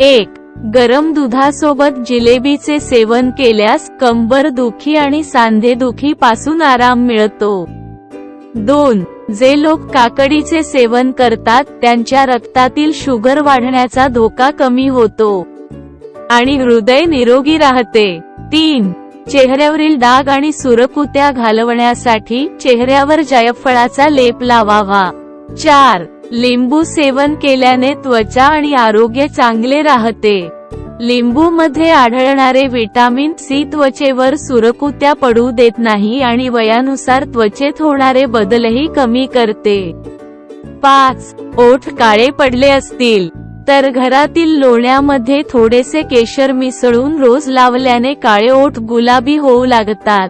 एक गरम दुधासोबत जिलेबीचे सेवन केल्यास कंबर दुखी आणि सांधेदुखी पासून आराम मिळतो. दोन जे लोक काकडीचे सेवन करतात त्यांच्या रक्तातील शुगर वाढण्याचा धोका कमी होतो. आणि हृदय निरोगी राहते. तीन चेहऱ्यावरील डाग आणि सुरकुत्या घालवण्यासाठी चेहऱ्यावर जायफळाचा लेप लावावा. चार लिंबू सेवन केल्याने त्वचा आणि आरोग्य चांगले राहते. लिंबू मध्ये आढळणारे विटामिन सी त्वचेवर सुरकुत्या पडू देत नाही आणि वयानुसार त्वचेत होणारे बदलही कमी करते. पाच ओठ काळे पडले असतील तर घरातील लोण्यामध्ये थोडेसे केशर मिसळून रोज लावल्याने काळे ओठ गुलाबी होऊ लागतात.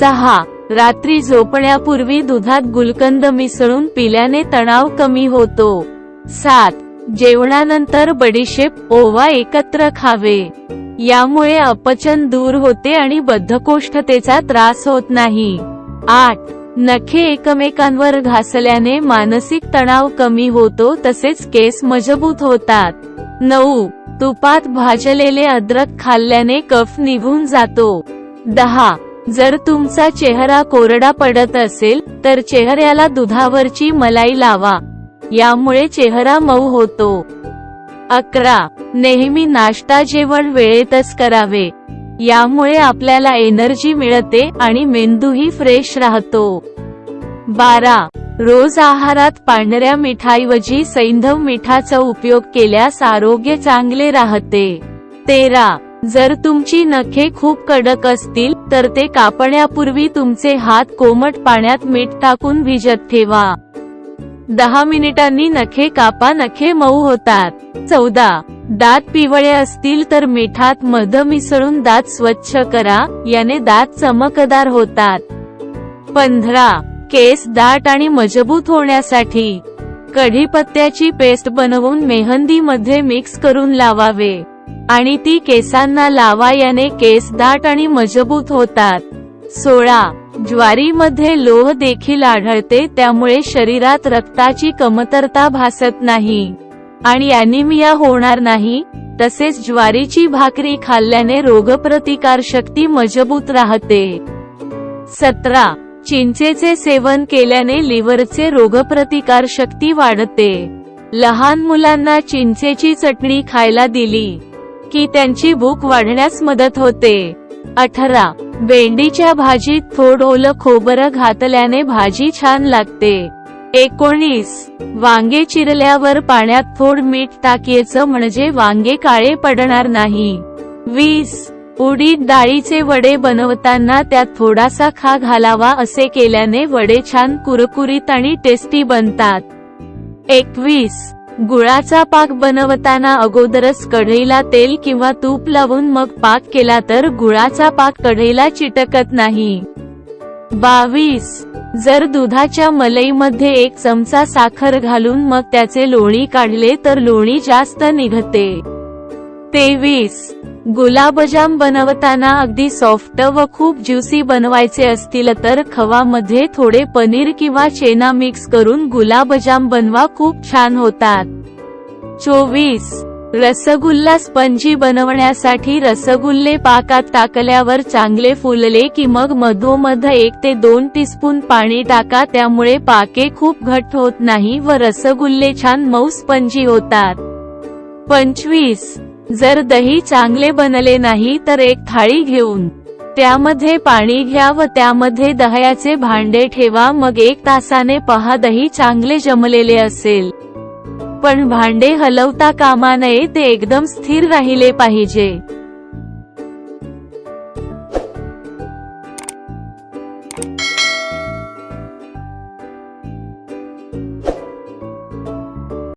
सहा रात्री झोपण्यापूर्वी दुधात गुलकंद मिसळून पिल्याने तणाव कमी होतो. सात. जेवणानंतर बडीशेप ओवा एकत्र खावे. यामुळे अपचन दूर होते आणि बद्धकोष्ठतेचा त्रास होत नाही. आठ. नखे एकमेकांवर घासल्याने मानसिक तणाव कमी होतो तसेच केस मजबूत होतात. नऊ. तुपात भाजलेले अद्रक खाल्ल्याने कफ निघून जातो. दहा. जर तुमचा चेहरा कोरडा पडत असेल तर चेहऱ्याला दुधावरची मलाई लावा. यामुळे चेहरा मऊ होतो. अकरा. नेहमी नाश्ता जेवण वेळेतच करावे. यामुळे आपल्याला एनर्जी मिळते आणि मेंदूही फ्रेश राहतो. बारा. रोज आहारात पांढऱ्या मिठाईवजी सैंधव मिठाचा उपयोग केल्यास आरोग्य चांगले राहते. तेरा. जर तुमची नखे खूप कडक असतील तर ते कापण्यापूर्वी तुमचे हात कोमट पाण्यात मीठ टाकून भिजत ठेवा. दहा मिनिटांनी नखे कापा नखे मऊ होतात. चौदा. दात पिवळे असतील तर मिठात मध मिसळून दात स्वच्छ करा याने दात चमकदार होतात. पंधरा. केस दाट आणि मजबूत होण्यासाठी. कढीपत्त्याची पेस्ट बनवून मेहंदी मध्ये मिक्स करून लावावे. आणि ती केसांना लावा याने केस दाट आणि मजबूत होतात. सोळा. ज्वारीमध्ये लोह देखील आढळते त्यामुळे शरीरात रक्ताची कमतरता भासत नाही. आणि अॅनिमिया होणार नाही तसेच ज्वारीची भाकरी खाल्ल्याने रोगप्रतिकार शक्ती मजबूत राहते. सतरा. चिंचेचे सेवन केल्याने लिव्हरचे रोगप्रतिकार शक्ती वाढते. लहान मुलांना चिंचेची चटणी खायला दिली. की त्यांची भूक वाढण्यास मदत होते. अठरा. भेंडीच्या भाजीत थोड ओलं खोबरं घातल्याने भाजी छान लागते. एकोणीस. वांगे चिरल्यावर पाण्यात थोड मीठ टाकायचं म्हणजे वांगे काळे पडणार नाही. वीस. उडीद डाळीचे वडे बनवताना त्यात थोडासा खा घालावा असे केल्याने वडे छान कुरकुरीत आणि टेस्टी बनतात. एकवीस. गुळाचा पाक बनवताना अगोदरच कढईला तेल किंवा तूप लावून मग पाक केला तर गुळाचा पाक कढईला चिटकत नाही. बावीस. जर दुधाच्या मलईमध्ये एक चमचा साखर घालून मग त्याचे लोणी काढले तर लोणी जास्त निघते. तेवीस. गुलाबजाम बनवताना अगदी सॉफ्ट व खूप ज्युसी बनवायचे असतील तर खवामध्ये थोडे पनीर किंवा चेना मिक्स करून गुलाबजाम बनवा खूप छान होतात. चोवीस. रसगुल्ला स्पंजी बनवण्यासाठी रसगुल्ले पाकात टाकल्यावर चांगले फुलले की मग मधोमध एक ते दोन टीस्पून पाणी टाका त्यामुळे पाके खूप घट्ट होत नाही व रसगुल्ले छान मऊ स्पंजी होतात. पंचवीस. जर दही चांगले बनले नाही तर एक थाळी घेऊन त्यामध्ये पाणी घ्या व त्यामध्ये दह्याचे भांडे ठेवा. मग एक तासाने पहा दही चांगले जमलेले असेल. पण भांडे हलवता कामा नये ते एकदम स्थिर राहिले पाहिजे.